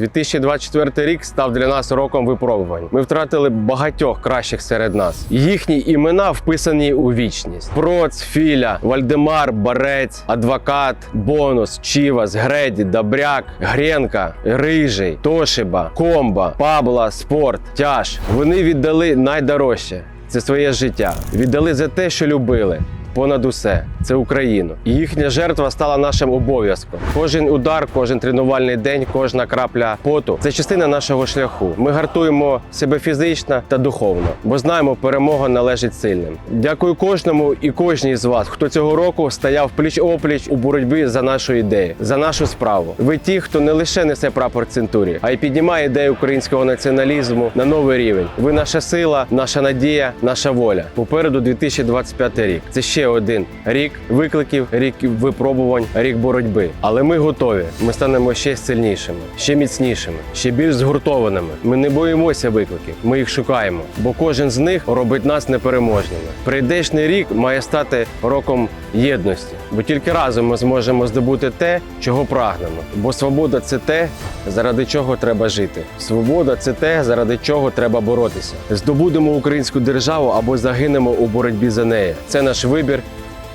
2024 рік став для нас роком випробувань. Ми втратили багатьох кращих серед нас. Їхні імена вписані у вічність: Проц, Філя, Вальдемар, Барець, Адвокат, Бонус, Чівас, Греді, Добряк, Гренка, Рижий, Тошиба, Комба, Пабла, Спорт, Тяж. Вони віддали найдорожче. Це своє життя. Віддали за те, що любили. Понад усе це Україну. І їхня жертва стала нашим обов'язком. Кожен удар, кожен тренувальний день, кожна крапля поту це частина нашого шляху. Ми гартуємо себе фізично та духовно, бо знаємо, перемога належить сильним. Дякую кожному і кожній з вас, хто цього року стояв пліч опліч у боротьбі за нашу ідею, за нашу справу. Ви ті, хто не лише несе прапор центурі, а й піднімає ідею українського націоналізму на новий рівень. Ви наша сила, наша надія, наша воля. Попереду 2025 рік. Це ще один рік викликів, рік випробувань, рік боротьби. Але ми готові. Ми станемо ще сильнішими, ще міцнішими, ще більш згуртованими. Ми не боїмося викликів. Ми їх шукаємо, бо кожен з них робить нас непереможними. Прийдешний рік має стати роком єдності, бо тільки разом ми зможемо здобути те, чого прагнемо. Бо свобода це те, заради чого треба жити. Свобода це те, заради чого треба боротися. Здобудемо українську державу або загинемо у боротьбі за неї. Це наш вибір,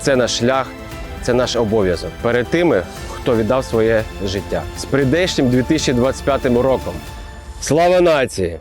це наш шлях, це наш обов'язок перед тими, хто віддав своє життя. З прийдешнім 2025 роком. Слава нації!